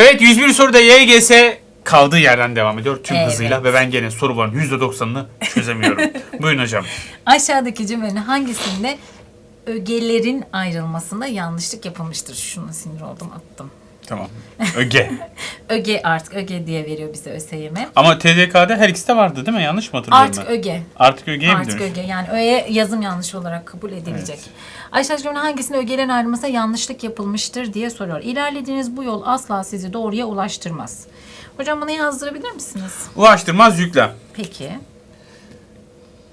Evet 101 soruda YGS kaldığı yerden devam ediyor tüm Evet. hızıyla ve ben gene soruların %90'ını çözemiyorum. Buyurun hocam. Aşağıdaki cümlenin hangisinde ögelerin ayrılmasında yanlışlık yapılmıştır? Şuna sinir oldum attım. Tamam. Öge. Öge artık öge diye veriyor bize ÖSYM. Ama TDK'da her ikisi de vardı değil mi? Yanlış mı hatırlıyorum Artık ben? öge. Artık ögeye mi Artık dönüş? öge yani öğe yazım yanlış olarak kabul edilecek. Aşağıdaki cümlenin hangisinde ögelerin ayrılmasına yanlışlık yapılmıştır diye soruyor. İlerlediğiniz bu yol asla sizi doğruya ulaştırmaz. Hocam bana yazdırabilir misiniz? Ulaştırmaz yüklem. Peki.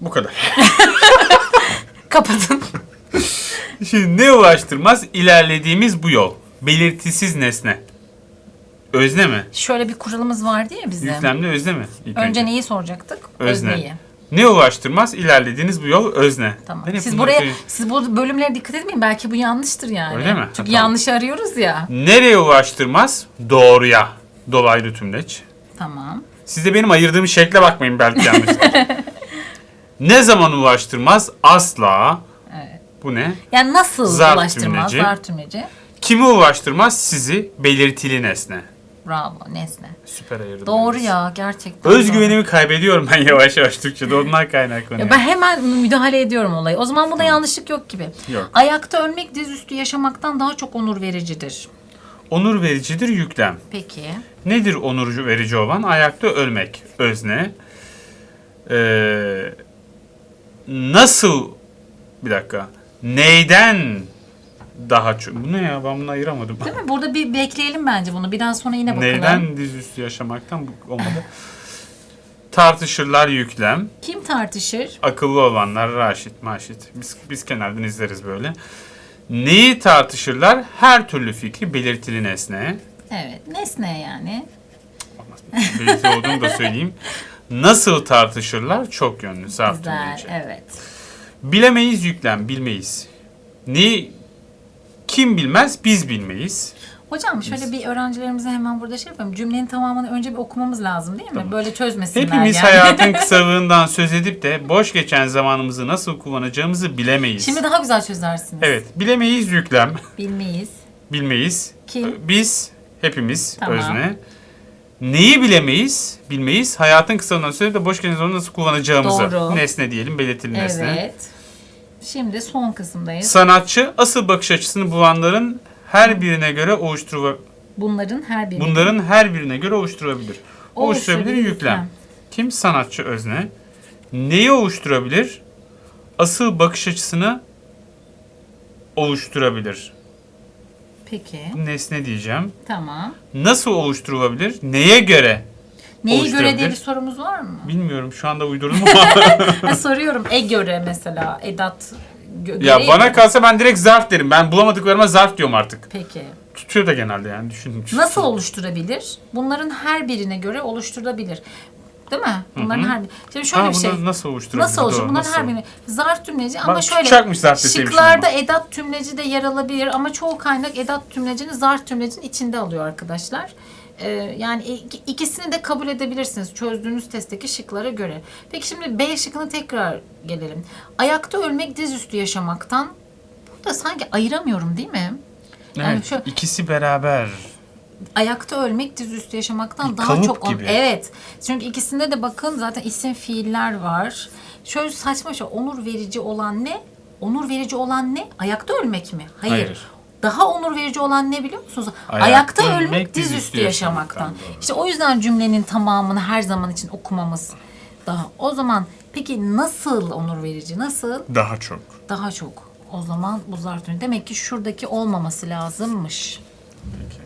Bu kadar. Kapatın. Şimdi ne ulaştırmaz? İlerlediğimiz bu yol. Belirtisiz nesne. Özne mi? Şöyle bir kuralımız vardı ya bizim. Yüklemli özne mi? İlk Önce neyi soracaktık? Özne. Özneyi. Ne ulaştırmaz? İlerlediğiniz bu yol özne. Tamam. Ben hep Siz bunları buraya, söyleyeyim. siz bu bölümlere dikkat etmeyin. Belki bu yanlıştır yani. Öyle mi? Ha, Çünkü tamam. yanlış arıyoruz ya. Nereye ulaştırmaz? Doğruya. Dolaylı tümleç. Tamam. Siz de benim ayırdığım şekle bakmayın belki yanlış. ne zaman ulaştırmaz? Asla. Evet. Bu ne? Yani nasıl Zarf ulaştırmaz? tümleci. Zarf tümleci. Kimi ulaştırmaz? Sizi belirtili nesne. Bravo. Nesne. Süper ayırdım. Doğru ya gerçekten. doğru. Özgüvenimi kaybediyorum ben yavaş yavaş Türkçe'de. Ondan kaynaklanıyor. Ya ben hemen müdahale ediyorum olayı. O zaman bunda yanlışlık yok gibi. Yok. Ayakta ölmek dizüstü yaşamaktan daha çok onur vericidir. Onur vericidir yüklem. Peki. Nedir onur verici olan? Ayakta ölmek. Özne. Ee, nasıl bir dakika. Neyden daha çok? Bu ne ya? Ben bunu ayıramadım. Değil mi? Burada bir bekleyelim bence bunu. Biraz sonra yine bakalım. Neyden dizüstü yaşamaktan bu olmadı. Tartışırlar yüklem. Kim tartışır? Akıllı olanlar Raşit, Maşit. Biz, biz kenardan izleriz böyle. Neyi tartışırlar? Her türlü fikri belirtili nesne. Evet. Nesne yani. Olmaz. Belirtili olduğunu da söyleyeyim. Nasıl tartışırlar? Çok yönlü. Zarf Güzel. Evet. Bilemeyiz yüklem, bilmeyiz. Neyi kim bilmez? Biz bilmeyiz. Hocam şöyle bir öğrencilerimize hemen burada şey yapalım. Cümlenin tamamını önce bir okumamız lazım değil mi? Tamam. Böyle çözmesinler Hepimiz yani. hayatın kısalığından söz edip de boş geçen zamanımızı nasıl kullanacağımızı bilemeyiz. Şimdi daha güzel çözersiniz. Evet, bilemeyiz yüklem, Bilmeyiz. bilmeyiz. Kim? Biz, hepimiz Tamam. özne. Neyi bilemeyiz? Bilmeyiz. Hayatın kısalığından söz edip de boş geçen zamanı nasıl kullanacağımızı. Doğru. Nesne diyelim, belirtili nesne. Evet. Şimdi son kısımdayız. Sanatçı asıl bakış açısını bulanların her birine göre oluşturur Bunların her biri. Bunların her birine göre oluşturabilir. Oluşturabilir Oluşturabilir yüklem. yüklem. Kim sanatçı özne? Neyi oluşturabilir? Asıl bakış açısını oluşturabilir. Peki. Nesne diyeceğim. Tamam. Nasıl oluşturulabilir? Neye göre? Neye göre diye bir sorumuz var mı? Bilmiyorum şu anda uydurdum ama. Soruyorum. E göre mesela. Edat gö- ya gereği bana kalsa ben direkt zarf derim. Ben bulamadıklarıma zarf diyorum artık. Peki. Tutuyor da genelde yani düşün. Nasıl oluşturabilir? Bunların her birine göre oluşturulabilir. Değil mi? Bunların her bir. Şimdi şöyle Ha, bir şey. bunları nasıl oluşturabilir? Nasıl oluşur? Doğru, Bunların her birine. Zarf tümleci ama Bak, şöyle. tutacakmış zarf deseymişim Şıklarda edat tümleci de yer alabilir ama çoğu kaynak edat tümlecini zarf tümlecinin içinde alıyor arkadaşlar. Ee, yani ik- ikisini de kabul edebilirsiniz çözdüğünüz testteki şıklara göre. Peki şimdi B şıkkına tekrar gelelim. Ayakta ölmek dizüstü yaşamaktan. Burada sanki ayıramıyorum değil mi? Yani Evet, şu- ikisi beraber. ayakta ölmek dizüstü yaşamaktan Bir daha çok gibi. evet. Çünkü ikisinde de bakın zaten isim fiiller var. Şöyle saçma şey onur verici olan ne? Onur verici olan ne? Ayakta ölmek mi? Hayır. Hayır. Daha onur verici olan ne biliyor musunuz? Ayakta Ayakta, ölmek, ölmek dizüstü dizüstü yaşamaktan. yaşamaktan. İşte o yüzden cümlenin tamamını her zaman için okumamız daha. O zaman peki nasıl onur verici? Nasıl? Daha çok. Daha çok. O zaman bu zarf tümü. Demek ki şuradaki olmaması lazımmış. Peki.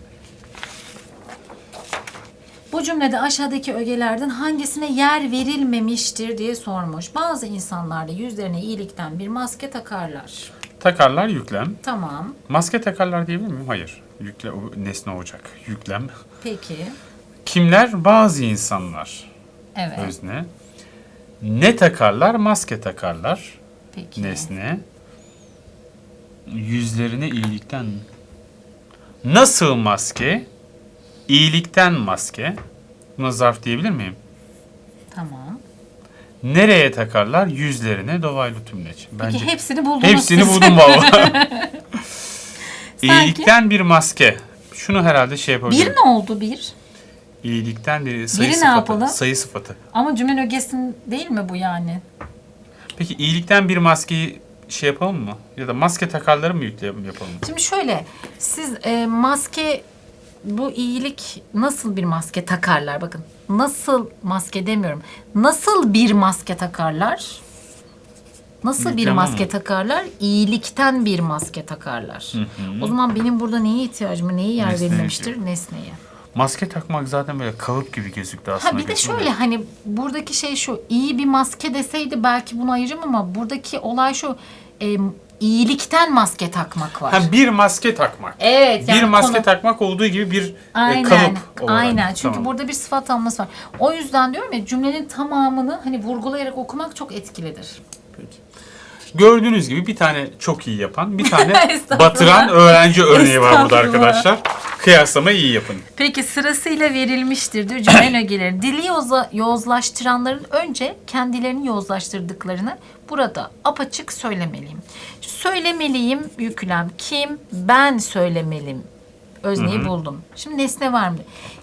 Bu cümlede aşağıdaki ögelerden hangisine yer verilmemiştir diye sormuş. Bazı insanlar da yüzlerine iyilikten bir maske takarlar. Takarlar yüklem. Tamam. Maske takarlar diyebilir miyim? Hayır. Yükle, o nesne olacak. Yüklem. Peki. Kimler? Bazı insanlar. Evet. Özne. Ne takarlar? Maske takarlar. Peki. Nesne. Yüzlerine iyilikten. Nasıl maske? İyilikten maske. Buna zarf diyebilir miyim? Tamam. Nereye takarlar? Yüzlerine dolaylı tümleç. Bence Peki hepsini buldunuz hepsini siz. buldum valla. İyilikten bir maske. Şunu herhalde şey yapabilirim. Bir ne oldu bir? İyilikten biri sayı Biri ne sıfatı. yapalım? Sayı sıfatı. Ama cümlenin ögesin değil mi bu yani? Peki iyilikten bir maskeyi şey yapalım mı? Ya da maske takarları mı yükleyelim yapalım? Şimdi şöyle siz e, maske bu iyilik nasıl bir maske takarlar bakın. Nasıl maske demiyorum. Nasıl bir maske takarlar? Nasıl bir Yükleme maske takarlar? İyilikten bir maske takarlar. O zaman benim burada neye ihtiyacım var? Neye yer Nesneye verilmemiştir? Nesneye. Maske takmak zaten böyle kalıp gibi gözüktü aslında. Ha bir de şöyle hani buradaki şey şu iyi bir maske deseydi belki bunu ayırırım ama buradaki olay şu e, iyilikten maske takmak var. Ha bir maske takmak. Evet yani bir maske konu- takmak olduğu gibi bir e, Aynen. kalıp olarak. Aynen. Çünkü Tamam. burada bir sıfat alması var. O yüzden diyorum ya cümlenin tamamını hani vurgulayarak okumak çok etkilidir. Peki. Gördüğünüz gibi bir tane çok iyi yapan, bir tane batıran öğrenci örneği var burada arkadaşlar. Kıyaslamayı iyi yapın. Peki sırasıyla verilmiştir cümlenin ögeleri. Dili yoza, yozlaştıranların önce kendilerini yozlaştırdıklarını burada apaçık söylemeliyim. Söylemeliyim yüklem. Kim? Ben söylemeliyim. Özneyi buldum. Şimdi nesne var mı?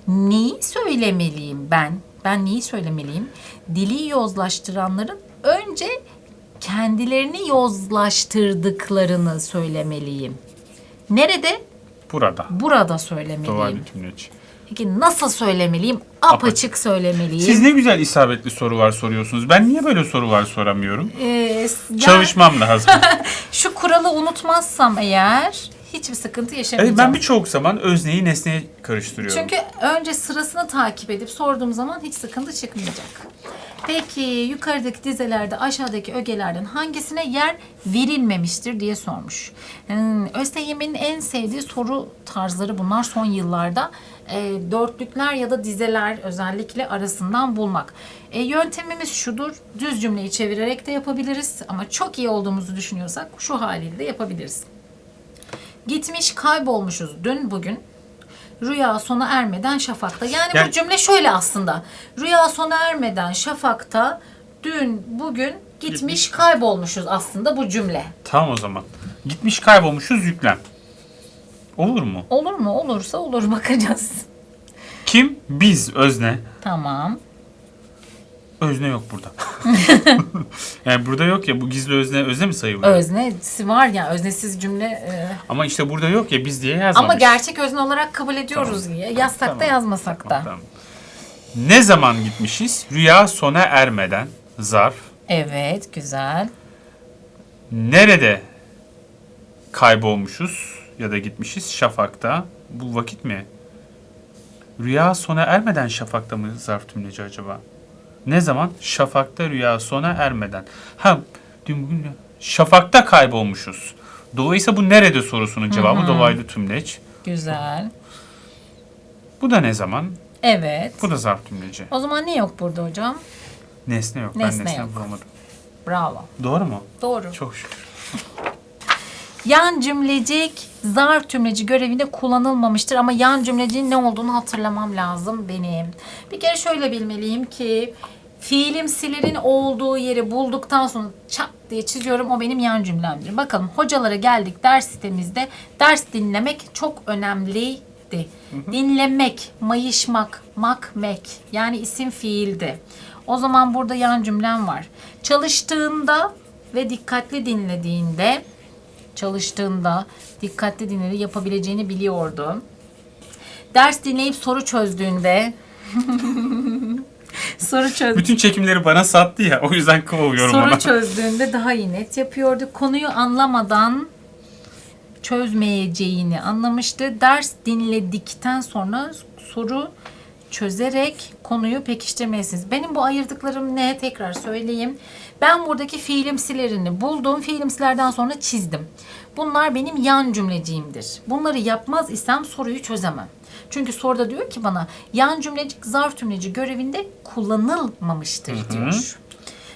Neyi söylemeliyim ben? Ben neyi söylemeliyim? Dili yozlaştıranların önce kendilerini yozlaştırdıklarını söylemeliyim. Nerede? Burada. Burada söylemeliyim. Dolaylı tümleç. Peki nasıl söylemeliyim? Apaçık söylemeliyim. Siz ne güzel isabetli sorular soruyorsunuz. Ben niye böyle sorular soramıyorum? Ee, ya- Çalışmam lazım. Şu kuralı unutmazsam eğer hiçbir sıkıntı yaşamayacağım. evet, ben birçok zaman özneyi nesneye karıştırıyorum. Çünkü önce sırasını takip edip sorduğum zaman hiç sıkıntı çıkmayacak. Peki yukarıdaki dizelerde aşağıdaki ögelerden hangisine yer verilmemiştir diye sormuş. Hmm, en sevdiği soru tarzları bunlar son yıllarda. E, dörtlükler ya da dizeler özellikle arasından bulmak. E, yöntemimiz şudur. Düz cümleyi çevirerek de yapabiliriz ama çok iyi olduğumuzu düşünüyorsak şu haliyle de yapabiliriz. Gitmiş kaybolmuşuz dün bugün. Rüya sona ermeden şafakta. Yani, Yani- bu cümle şöyle aslında. Rüya sona ermeden şafakta dün bugün gitmiş kaybolmuşuz aslında bu cümle. Tamam o zaman. Gitmiş kaybolmuşuz yüklem. Olur mu? Olur mu? Olursa olur bakacağız. Kim? Biz özne. Tamam. Özne yok burada. yani burada yok ya bu gizli özne özne mi sayılıyor? Öznesi var ya öznesiz cümle. e, Ama işte burada yok ya biz diye yazmamış. ama gerçek özne olarak kabul ediyoruz ya. Yazsak da Tamam. yazmasak da. Tamam. Ne zaman gitmişiz? Rüya sona ermeden zarf. Evet güzel. Nerede kaybolmuşuz ya da gitmişiz? Şafakta. Bu vakit mi? Rüya sona ermeden şafakta mı zarf tümleci acaba? Ne zaman? Şafakta rüya sona ermeden. Ha dün bugün şafakta kaybolmuşuz. Dolayısıyla bu nerede sorusunun cevabı dolaylı tümleç. Güzel. Bu da ne zaman? Evet. Bu da zarf tümleci. O zaman ne yok burada hocam? Nesne yok. Nesne ben nesne yok. bulamadım. Bravo. Doğru mu? Doğru. Çok şükür. Yan cümlecik zarf tümleci görevinde kullanılmamıştır ama yan cümlecinin ne olduğunu hatırlamam lazım benim. Bir kere şöyle bilmeliyim ki fiilimsilerin olduğu yeri bulduktan sonra çat diye çiziyorum o benim yan cümlemdir. Bakalım hocalara geldik ders sitemizde ders dinlemek çok önemliydi. Dinlemek, mayışmak, makmek yani isim fiildi. O zaman burada yan cümlem var. Çalıştığında ve dikkatli dinlediğinde çalıştığında dikkatli dinleri yapabileceğini biliyordu. Ders dinleyip soru çözdüğünde soru çöz Bütün çekimleri bana sattı ya. O yüzden kovuyorum soru ona. çözdüğünde daha iyi net yapıyordu. Konuyu anlamadan çözmeyeceğini anlamıştı. Ders dinledikten sonra soru çözerek konuyu pekiştirmelisiniz. Benim bu ayırdıklarım ne? Tekrar söyleyeyim. Ben buradaki fiilimsilerini buldum. Fiilimsilerden sonra çizdim. Bunlar benim yan cümleciğimdir. Bunları yapmaz isem soruyu çözemem. Çünkü soruda diyor ki bana yan cümlecik zarf cümleci görevinde kullanılmamıştır diyor.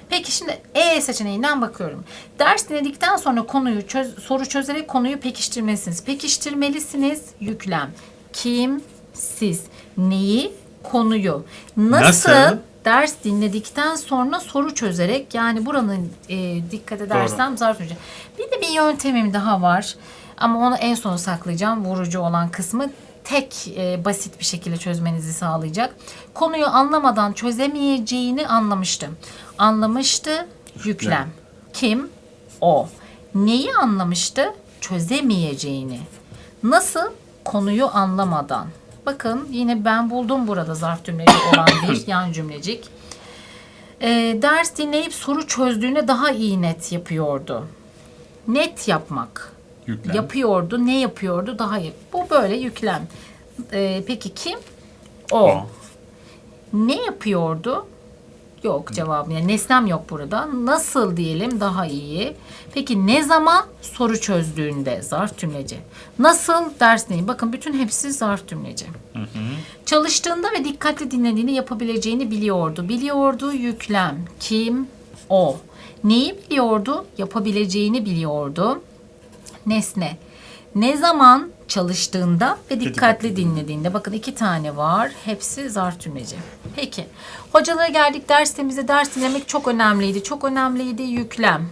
Peki şimdi E seçeneğinden bakıyorum. Ders dinledikten sonra konuyu çöz, soru çözerek konuyu pekiştirmelisiniz. Pekiştirmelisiniz yüklem. Kim? Siz. Neyi? Konuyu. Nasıl? Nasıl? Ders dinledikten sonra soru çözerek yani buranın e, dikkat edersem zarf cümleci. Bir de bir yöntemim daha var. Ama onu en sona saklayacağım. Vurucu olan kısmı. tek e, basit bir şekilde çözmenizi sağlayacak. Konuyu anlamadan çözemeyeceğini anlamıştı. Anlamıştı yüklem. Kim? O. Neyi anlamıştı? Çözemeyeceğini. Nasıl? Konuyu anlamadan. Bakın yine ben buldum burada zarf cümleci olan bir yan cümlecik. Ee, ders dinleyip soru çözdüğüne daha iyi net yapıyordu. Net yapmak. Yüklem. Yapıyordu. Ne yapıyordu? Daha iyi. Bu böyle yüklem. Ee, peki kim? O. O. Ne yapıyordu? Yok cevabı. Yani nesnem yok burada. Nasıl diyelim daha iyi. Peki ne zaman soru çözdüğünde zarf cümleci. Nasıl ders neyi? Bakın bütün hepsi zarf cümleci. Çalıştığında ve dikkatli dinlediğini yapabileceğini biliyordu. Biliyordu yüklem. Kim? O. Neyi biliyordu? Yapabileceğini biliyordu. Nesne. Ne zaman çalıştığında ve dikkatli dinlediğinde. Bakın iki tane var. Hepsi zarf cümleci. Peki. Hocalara geldik dersimizde ders dinlemek çok önemliydi. Çok önemliydi yüklem.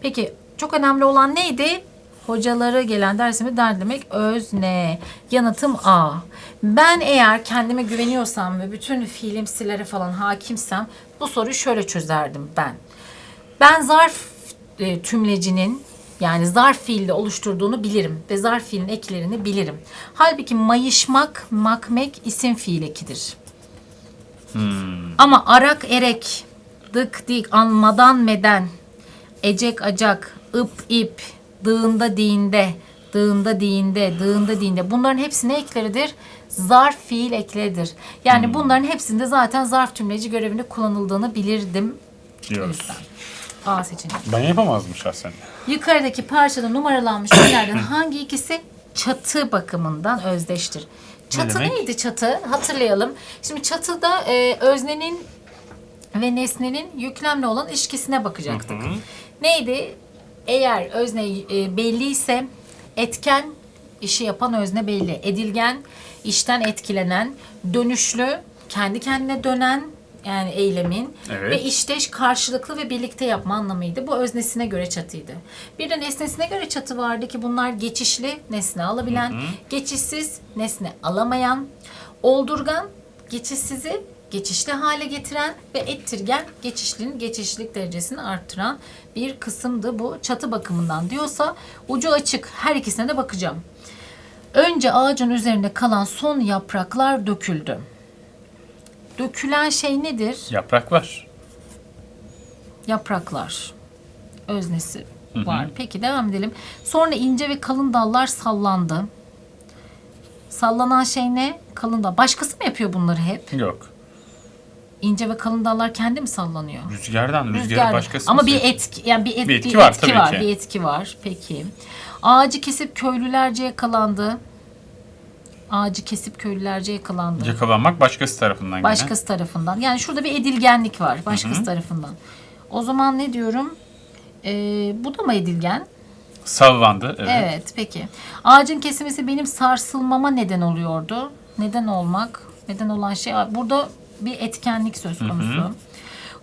Peki çok önemli olan neydi? Hocalara gelen dersimi ders demek özne. Yanıtım A. Ben eğer kendime güveniyorsam ve bütün fiilimsilere falan hakimsem bu soruyu şöyle çözerdim ben. Ben zarf e, tümlecinin yani zarf fiilde oluşturduğunu bilirim ve zarf fiilin eklerini bilirim. Halbuki mayışmak, makmek isim fiil ekidir. Ama arak erek, dık dik, anmadan meden, ecek acak, ıp ip, dığında diğinde, dığında diğinde, dığında diğinde. Bunların hepsi ne ekleridir? Zarf fiil ekleridir. Yani bunların hepsinde zaten zarf tümleci görevinde kullanıldığını bilirdim. Diyoruz. yüzden. A seçeneği. Ben yapamazdım şahsen. Yukarıdaki parçada numaralanmış cümlelerden hangi ikisi çatı bakımından özdeştir? Çatı demek? neydi çatı? Hatırlayalım. Şimdi çatıda e, öznenin ve nesnenin yüklemle olan ilişkisine bakacaktık. Neydi? Eğer özne e, belliyse etken işi yapan özne belli. Edilgen işten etkilenen, dönüşlü, kendi kendine dönen yani eylemin Evet. ve işteş karşılıklı ve birlikte yapma anlamıydı. Bu öznesine göre çatıydı. Bir de nesnesine göre çatı vardı ki bunlar geçişli nesne alabilen, geçişsiz nesne alamayan, oldurgan geçişsizi geçişli hale getiren ve ettirgen geçişlinin geçişlilik derecesini arttıran bir kısımdı bu çatı bakımından diyorsa ucu açık her ikisine de bakacağım. Önce ağacın üzerinde kalan son yapraklar döküldü. Dökülen şey nedir? Yapraklar. yapraklar öznesi var. Peki devam edelim. Sonra ince ve kalın dallar sallandı. Sallanan şey ne? Kalın dal. Başkası mı yapıyor bunları hep? Yok. İnce ve kalın dallar kendi mi sallanıyor? Rüzgardan. Rüzgarı Rüzgar. başkası Ama mı bir seviyor? etki yani bir, et, Bir etki var tabii var, ki. bir etki var. Peki. Ağacı kesip köylülerce yakalandı. Ağacı kesip köylülerce yakalandı. Yakalanmak başkası tarafından gene. Başkası tarafından. Yani şurada bir edilgenlik var. Başkası tarafından. O zaman ne diyorum? Ee, bu da mı edilgen? Sallandı. Evet. Evet. peki. Ağacın kesilmesi benim sarsılmama neden oluyordu. Neden olmak? Neden olan şey. Burada bir etkenlik söz konusu.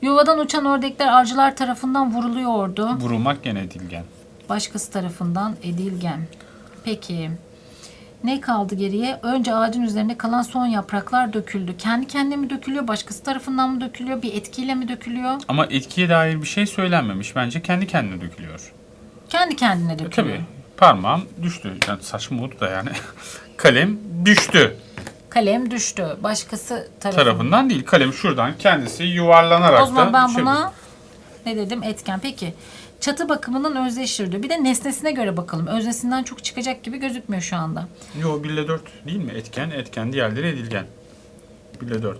Yuvadan uçan ördekler avcılar tarafından vuruluyordu. Vurulmak gene edilgen. Başkası tarafından edilgen. Peki. Ne kaldı geriye? Önce ağacın üzerine kalan son yapraklar döküldü. Kendi kendine mi dökülüyor? Başkası tarafından mı dökülüyor? Bir etkiyle mi dökülüyor? Ama etkiye dair bir şey söylenmemiş. Bence kendi kendine dökülüyor. Kendi kendine E, dökülüyor. tabii. Parmağım düştü. Yani saçma oldu da yani. Kalem düştü. Kalem düştü. Başkası tarafından. Tarafından değil. Kalem şuradan kendisi yuvarlanarak O zaman da ben düşebilir. buna ne dedim? Etken. Peki. Çatı bakımının özdeştirdiği. Bir de nesnesine göre bakalım. Öznesinden çok çıkacak gibi gözükmüyor şu anda. Yo 1 ile 4 değil mi? Etken, etken. Diğerleri edilgen. 1 ile 4.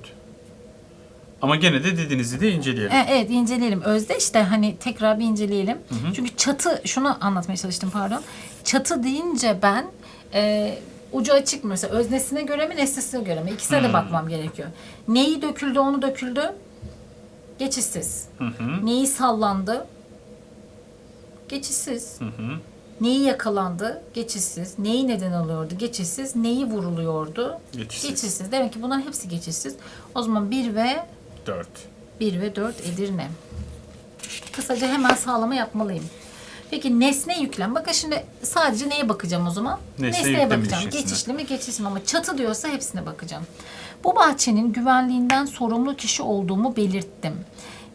Ama gene de dediğinizi de inceleyelim. E, evet inceleyelim. Özdeş de hani tekrar bir inceleyelim. Çünkü çatı şunu anlatmaya çalıştım pardon. Çatı deyince ben e, ucu açık mı mesela öznesine göre mi nesnesine göre mi? İkisine de bakmam gerekiyor. Neyi döküldü onu döküldü? Geçişsiz. Neyi sallandı? Geçişsiz. Neyi yakalandı? Geçişsiz. Neyi neden alıyordu? Geçişsiz. Neyi vuruluyordu? Geçişsiz. Demek ki bunların hepsi geçişsiz. O zaman 1 ve 4. 1 ve 4 Edirne. Kısaca hemen sağlama yapmalıyım. Peki nesne yüklem. Bakın şimdi sadece neye bakacağım o zaman? Nesne Nesneye bakacağım. Geçişli mi geçişli mi ama çatı diyorsa hepsine bakacağım. Bu bahçenin güvenliğinden sorumlu kişi olduğumu belirttim.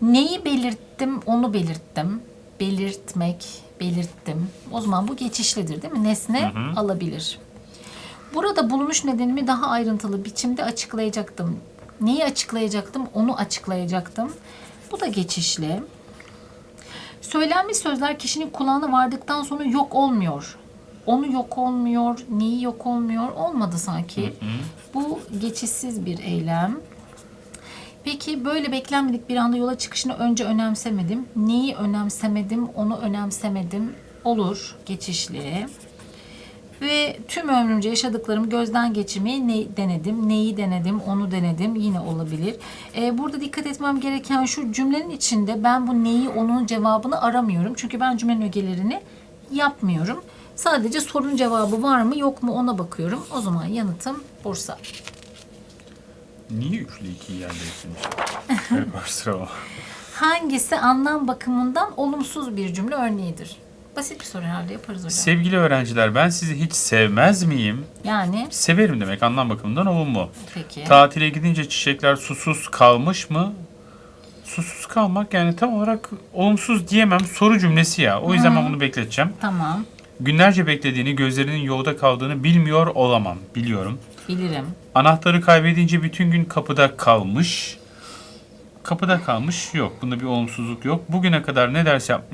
Neyi belirttim onu belirttim. Belirtmek, belirttim. O zaman bu geçişlidir değil mi? Nesne alabilir. Burada bulunuş nedenimi daha ayrıntılı biçimde açıklayacaktım. Neyi açıklayacaktım? Onu açıklayacaktım. Bu da geçişli. Söylenmiş sözler kişinin kulağına vardıktan sonra yok olmuyor. Onu yok olmuyor, neyi yok olmuyor olmadı sanki. Bu geçişsiz bir eylem. Peki böyle beklenmedik bir anda yola çıkışını önce önemsemedim. Neyi önemsemedim, onu önemsemedim. Olur, geçişli. Ve tüm ömrümce yaşadıklarımı gözden geçirmeyi ne denedim, neyi denedim, onu denedim yine olabilir. Ee, burada dikkat etmem gereken şu cümlenin içinde ben bu neyi, onun cevabını aramıyorum. Çünkü ben cümlenin ögelerini yapmıyorum. Sadece sorunun cevabı var mı yok mu ona bakıyorum. O zaman yanıtım Bursa. Niye üçlü ikiyi yerleştirmiş? Garip araştırma. Hangisi anlam bakımından olumsuz bir cümle örneğidir? Basit bir soru herhalde yaparız hocam. Sevgili öğrenciler ben sizi hiç sevmez miyim? yani Severim demek anlam bakımından olumlu. peki. Tatile gidince çiçekler susuz kalmış mı? Susuz kalmak yani tam olarak olumsuz diyemem. Soru cümlesi ya. O yüzden ben bunu bekleteceğim. Tamam. Günlerce beklediğini, gözlerinin yolda kaldığını bilmiyor olamam. Biliyorum. Bilirim. Anahtarı kaybedince bütün gün kapıda kalmış. Kapıda kalmış yok. Bunda bir olumsuzluk yok. Bugüne kadar ne ders yap,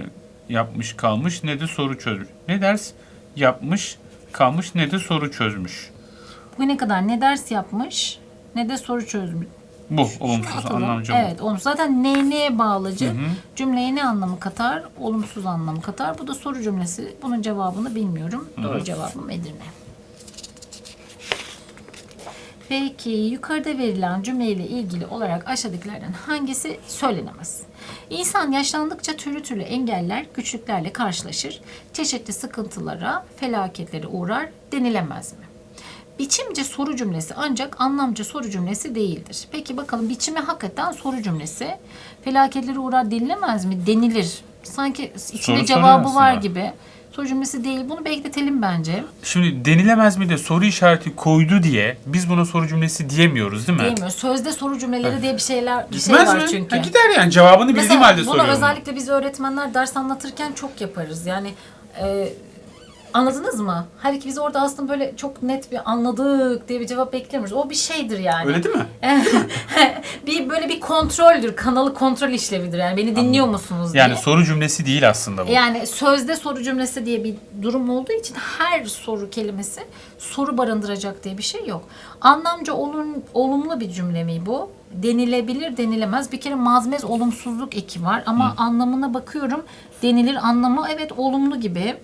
yapmış kalmış ne de soru çözmüş. Ne ders yapmış kalmış ne de soru çözmüş. Bugüne kadar ne ders yapmış ne de soru çözmüş. Bu olumsuz Atalım. anlamcı. Evet, olumsuz. Zaten ne neye bağlacı? Cümleye ne anlamı katar? Olumsuz anlamı katar. Bu da soru cümlesi. Bunun cevabını bilmiyorum. Doğru cevabım Edirne. Peki yukarıda verilen cümleyle ilgili olarak aşağıdakilerden hangisi söylenemez? İnsan yaşlandıkça türlü türlü engeller, güçlüklerle karşılaşır. Çeşitli sıkıntılara, felaketlere uğrar denilemez mi? Biçimce soru cümlesi ancak anlamca soru cümlesi değildir. Peki bakalım biçimi hakikaten soru cümlesi. Felaketlere uğrar denilemez mi? Denilir. Sanki içinde Soru cevabı var gibi. Soru cümlesi değil. Bunu bekletelim bence. Şimdi denilemez mi de soru işareti koydu diye biz buna soru cümlesi diyemiyoruz değil mi? Diyemiyor. Sözde soru cümleleri diye bir şeyler bir şey var mi? çünkü. Ha, gider yani cevabını bildiğim Mesela halde bunu soruyorum. özellikle biz öğretmenler ders anlatırken çok yaparız. Yani e, anladınız mı? Halbuki biz orada aslında böyle çok net bir anladık diye bir cevap beklemiyoruz. O bir şeydir yani. Öyle değil mi? bir böyle bir kontroldür. Kanalı kontrol işlevidir. Yani beni dinliyor musunuz diye. Yani soru cümlesi değil aslında bu. Yani sözde soru cümlesi diye bir durum olduğu için her soru kelimesi soru barındıracak diye bir şey yok. Anlamca olum, olumlu bir cümle mi bu? Denilebilir, denilemez. Bir kere mazmez olumsuzluk eki var ama anlamına bakıyorum. Denilir anlamı evet olumlu gibi.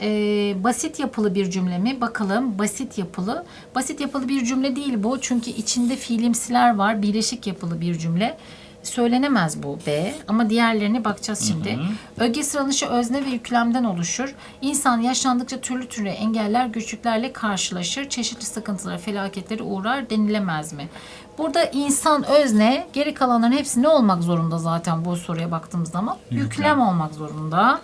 Ee, basit yapılı bir cümle mi? Bakalım basit yapılı. Basit yapılı bir cümle değil bu. Çünkü içinde fiilimsiler var. Birleşik yapılı bir cümle. Söylenemez bu B. Ama diğerlerine bakacağız şimdi. Öge sıralışı özne ve yüklemden oluşur. İnsan yaşlandıkça türlü türlü engeller, güçlüklerle karşılaşır. Çeşitli sıkıntılara, felaketlere uğrar denilemez mi? Burada insan özne, geri kalanların hepsi ne olmak zorunda zaten bu soruya baktığımız zaman? Yüklem olmak zorunda.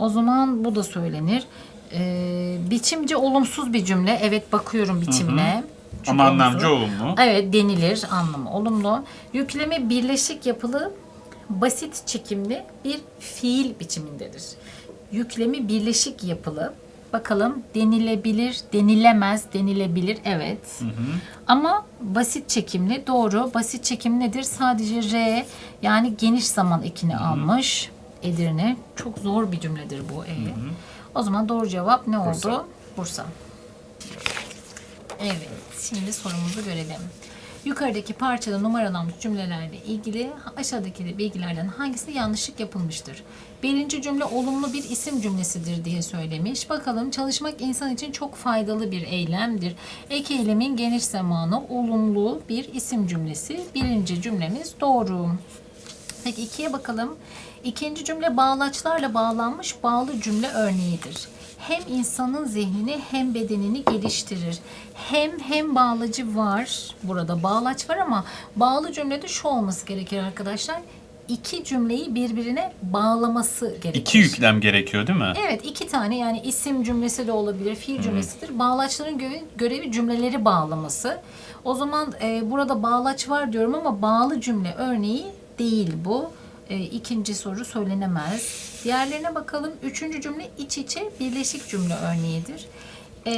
O zaman bu da söylenir. Ee, biçimce olumsuz bir cümle. Evet bakıyorum biçimine. Çünkü Ama anlamcı olumlu. Evet denilir anlamı olumlu. Yükleme birleşik yapılı basit çekimli bir fiil biçimindedir. Yüklemi birleşik yapılı. Bakalım denilebilir, denilemez, denilebilir evet. Ama basit çekimli doğru. Basit çekim nedir? Sadece R yani geniş zaman ekini almış. Edirne. Çok zor bir cümledir bu E. O zaman doğru cevap ne oldu? Bursa. Bursa. Evet, şimdi sorumuzu görelim. Yukarıdaki parçada numaralanmış cümlelerle ilgili aşağıdaki bilgilerden hangisi yanlışlık yapılmıştır? Birinci cümle olumlu bir isim cümlesidir diye söylemiş. Bakalım çalışmak insan için çok faydalı bir eylemdir. Ek eylemin geniş zamanı olumlu bir isim cümlesi. Birinci cümlemiz doğru. Peki ikiye bakalım. İkinci cümle bağlaçlarla bağlanmış bağlı cümle örneğidir. Hem insanın zihnini hem bedenini geliştirir. Hem hem bağlacı var. Burada bağlaç var ama bağlı cümlede şu olması gerekir arkadaşlar. iki cümleyi birbirine bağlaması gerekir. İki yüklem gerekiyor değil mi? Evet iki tane yani isim cümlesi de olabilir, fiil cümlesidir. Bağlaçların görevi, görevi cümleleri bağlaması. O zaman e, burada bağlaç var diyorum ama bağlı cümle örneği değil bu. E, ikinci soru söylenemez. Diğerlerine bakalım. Üçüncü cümle iç içe birleşik cümle örneğidir. E,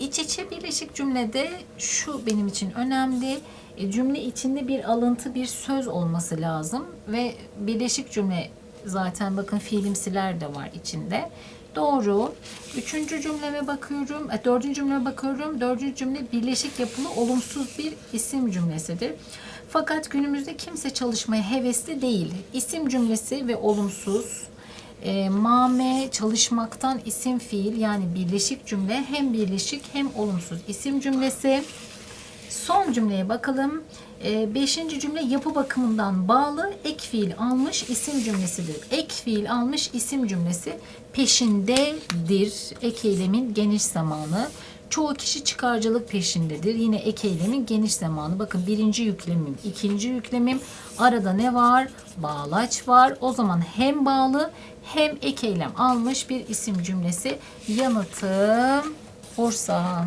iç içe birleşik cümlede şu benim için önemli. E, cümle içinde bir alıntı, bir söz olması lazım ve birleşik cümle zaten bakın fiilimsiler de var içinde. Doğru. Üçüncü cümleme bakıyorum. E, dördüncü cümleme bakıyorum. Dördüncü cümle birleşik yapılı olumsuz bir isim cümlesidir. Fakat günümüzde kimse çalışmaya hevesli değil. İsim cümlesi ve olumsuz. E, mame çalışmaktan isim fiil yani birleşik cümle hem birleşik hem olumsuz isim cümlesi. Son cümleye bakalım. Ee, beşinci cümle yapı bakımından bağlı ek fiil almış isim cümlesidir. Ek fiil almış isim cümlesi peşindedir. Ek eylemin geniş zamanı. Çoğu kişi çıkarcılık peşindedir. Yine ek eylemin geniş zamanı. Bakın birinci yüklemim, ikinci yüklemim. Arada ne var? Bağlaç var. O zaman hem bağlı hem ek eylem almış bir isim cümlesi. Yanıtım Bursa.